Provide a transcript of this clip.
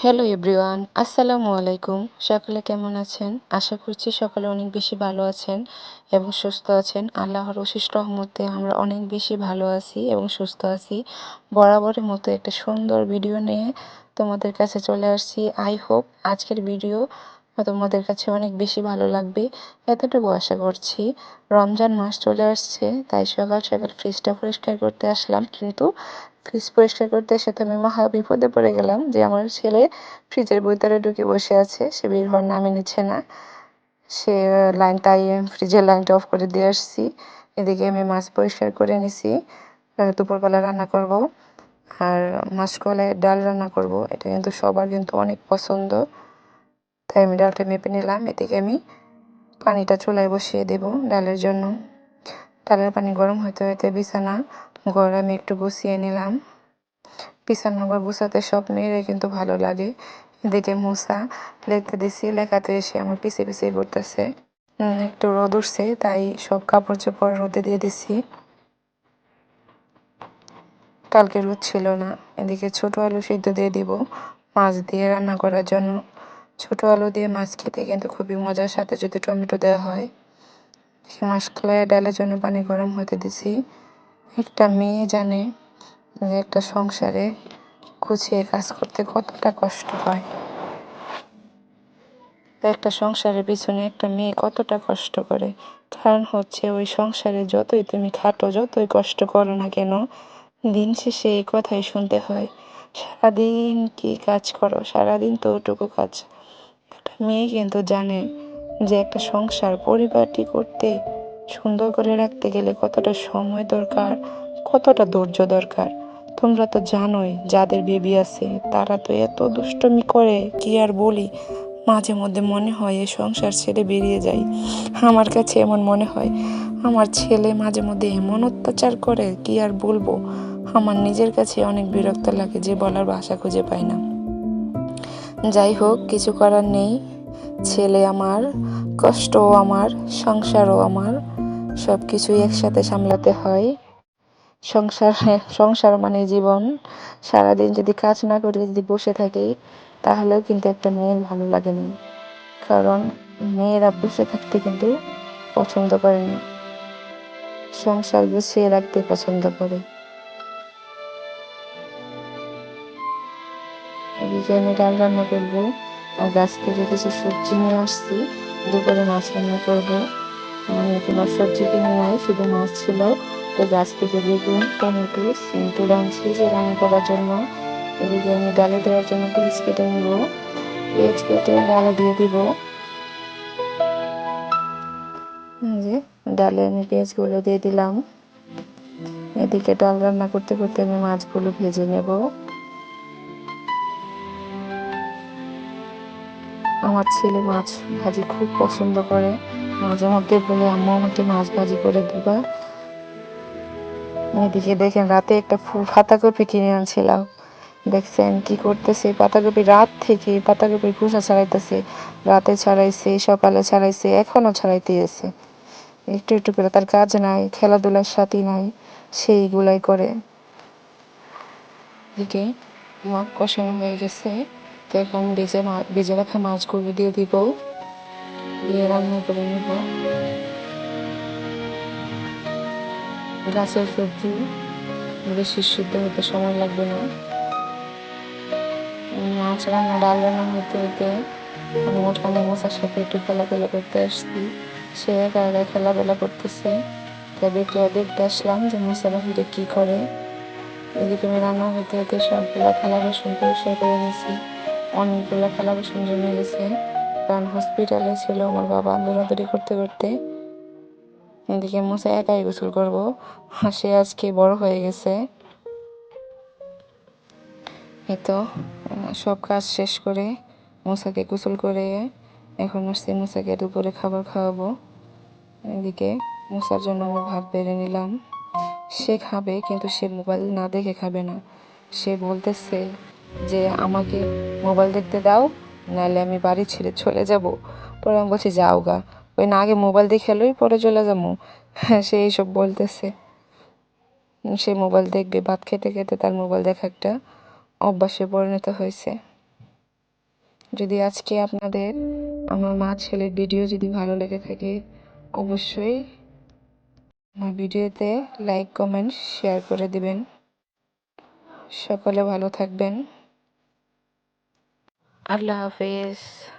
Hello everyone আসসালামু আলাইকুম সকলে কেমন আছেন? আশা করছি সকলে অনেক বেশি ভালো আছেন এবং সুস্থ আছেন। আল্লাহর অশিষ্ট রহমতে আমরা অনেক বেশি ভালো আছি এবং সুস্থ আছি। বরাবরের মতো একটা সুন্দর ভিডিও নিয়ে তোমাদের কাছে চলে আসছি। আই হোপ আজকের ভিডিও তোমাদের কাছে অনেক বেশি ভালো লাগবে, এতটুকু আশা করছি। রমজান মাস চলে আসছে, তাই সকাল সকাল ফ্রিজটা পরিষ্কার করতে আসলাম। কিন্তু ফ্রিজ পরিষ্কার করতে এসে তো আমি মহা বিপদে পড়ে গেলাম যে আমার ছেলে ফ্রিজের ভিতরে ঢুকে বসে আছে, সে বের হওয়ার নামে নিচ্ছে না। সে লাইন তাই ফ্রিজের লাইনটা অফ করে দিয়ে আসছি। এদিকে আমি মাছ পরিষ্কার করে নিছি দুপুরবেলা রান্না করব। আর মাসকলাইয়ের ডাল রান্না করব, এটা কিন্তু সবার কিন্তু অনেক পছন্দ। তাই আমি ডালটা মেপে নিলাম, এদিকে আমি পানিটা চুলায় বসিয়ে দেব ডালের জন্য। ডালের পানি গরম হতে হতে বিছানা ঘর আমি একটু গুছিয়ে নিলাম। বিছানা ঘর গুছাতে সব মেয়েরে কিন্তু ভালো লাগে। এদিকে মূসা লেখতে দিছি, লেখাতে এসে আমার পিছিয়ে পিছিয়ে পড়তেছে একটু রোদ উঠছে, তাই সব কাপড় চোপড় রোদে দিয়ে দিছি। কালকে রোদ ছিল না, এদিকে ছোট আলু সিদ্ধ দিয়ে দিব, মাছ দিয়ে রান্না করার জন্য। ছোট আলু দিয়ে মাছ খেতে কিন্তু খুবই মজার। সাথে যদি টমেটো দেওয়া হয় মাসকলাই ডালের জন্য পানি গরম হতে দিছি। একটা মেয়ে জানে যে একটা সংসারে গুছিয়ে কাজ করতে কতটা কষ্ট হয়। একটা সংসারের পিছনে একটা মেয়ে কতটা কষ্ট করে? কারণ হচ্ছে ওই সংসারে যতই তুমি খাটো, যতই কষ্ট করো না কেন, দিন শেষে এই কথাই শুনতে হয়। সারাদিন কি কাজ করো? সারাদিন তো ওটুকু কাজ। মেয়ে কিন্তু জানে যে একটা সংসার পরিবারটি করতে, সুন্দর করে রাখতে গেলে কতটা সময় দরকার, কতটা ধৈর্য দরকার। তোমরা তো জানোই যাদের বেবি আছে, তারা তো এত দুষ্টমি করে, কি আর বলি? মাঝে মধ্যে মনে হয় এ সংসার ছেড়ে বেরিয়ে যাই। আমার কাছে এমন মনে হয়, আমার ছেলে মাঝে মধ্যে এমন অত্যাচার করে, কি আর বলব? আমার নিজের কাছে অনেক বিরক্ত লাগে যে বলার ভাষা খুঁজে পাই না। যাই হোক কিছু করার নেই। ছেলে আমার, কষ্টও আমার, সংসারও আমার। সব কিছুই একসাথে সামলাতে হয়। সংসার সংসার মানে জীবন। সারাদিন যদি কাজ না করে, যদি বসে থাকি, তাহলেও কিন্তু একটা মেয়ের ভালো লাগে না কারণ মেয়েরা বসে থাকতে কিন্তু পছন্দ করে না। সংসার গুছিয়ে রাখতে পছন্দ করে। ডাল রান্না করব। আর গাছ থেকে কিছু সবজি নিয়ে আসছি। দুপুরে মাছ রান্না করব। কোনো সবজি কিনে নাই শুধু মাছ ছিল। তো গাছ থেকে বেগুন, টমেটো, সিমটু আনছি যে রান্না করার জন্য। এদিকে আমি ডালে দেওয়ার জন্য পেঁয়াজ কেটে নেব। পেঁয়াজ কেটে ডালে দিয়ে দিব। যে ডালে আমি পেঁয়াজগুলো দিয়ে দিলাম। এদিকে ডাল রান্না করতে করতে আমি মাছগুলো ভেজে নেব। আমার ছেলে মাছ ভাজি খুব পছন্দ করে। মাঝে মধ্যে বলে, আম্মু, আমাকে মাছ ভাজি করে দিবা। এদিকে দেখেন, রাতে একটা ফুল পাতাকপি কিনে আনছিলাম। দেখছেন কি করতেছে? পাতাকপি রাত থেকে পাতাকপি খোসা ছাড়াইতেছে। রাতে ছাড়াইছে, সকালে ছাড়াইছে এখনও ছাড়াইতে আছে। একটু একটু করে তার কাজ নাই, খেলাধুলার সাথী নাই, সেইগুলাই করে। এদিকে মাছ কষানো হয়ে গেছে। তো এখন ভেজে ভেজে রাখা মাছগুলো দিয়ে দিব। দিয়ে রান্না করে নেব। গাছের সবজি বেশি সিদ্ধ হতে সময় লাগবে না। মাছ রান্না, ডাল রান্না হতে হতে আমি ওখানে মশার সাথে একটু খেলাধুলা করতে আসছি। সে একা একা খেলাধুলা করতেছে। তাই দেখলে দেখতে আসলাম যে মশারা ফিরে কী করে। এদিকে আমি রান্না হতে হতে সবগুলো খেলা বাসন পরিষ্কার করে নিয়েছি অনেকগুলো খেলা বাসন জমে গেছে। কারণ হসপিটালে ছিল আমার বাবা দৌড়াদৌড়ি করতে করতে। এদিকে মশা একাই গোসল করব। সে আজকে বড় হয়ে গেছে। এই তো, সব কাজ শেষ করে মশাকে গোসল করে এখন আসছি মশাকে দুপুরে খাবার খাওয়াবো। এদিকে মশার জন্য আমি ভাত বেড়ে নিলাম। সে খাবে, কিন্তু সে মোবাইল না দেখে খাবে না। সে বলতেছে যে আমাকে মোবাইল দেখতে দাও, নাহলে আমি বাড়ি ছেড়ে চলে যাব। পরে আমি বলছি, যাও গা। ওই না, আগে মোবাইল দেখে এলোই পরে চলে যাব। হ্যাঁ সে এইসব বলতেছে। সে মোবাইল দেখবে, ভাত খেতে খেতে তার মোবাইল দেখা একটা অভ্যাসে পরিণত হয়েছে। যদি আজকে আপনাদের, আমার মা ছেলের ভিডিও যদি ভালো লেগে থাকে, অবশ্যই আমার ভিডিওতে লাইক কমেন্ট শেয়ার করে দিবেন। সকলে ভালো থাকবেন। a la vez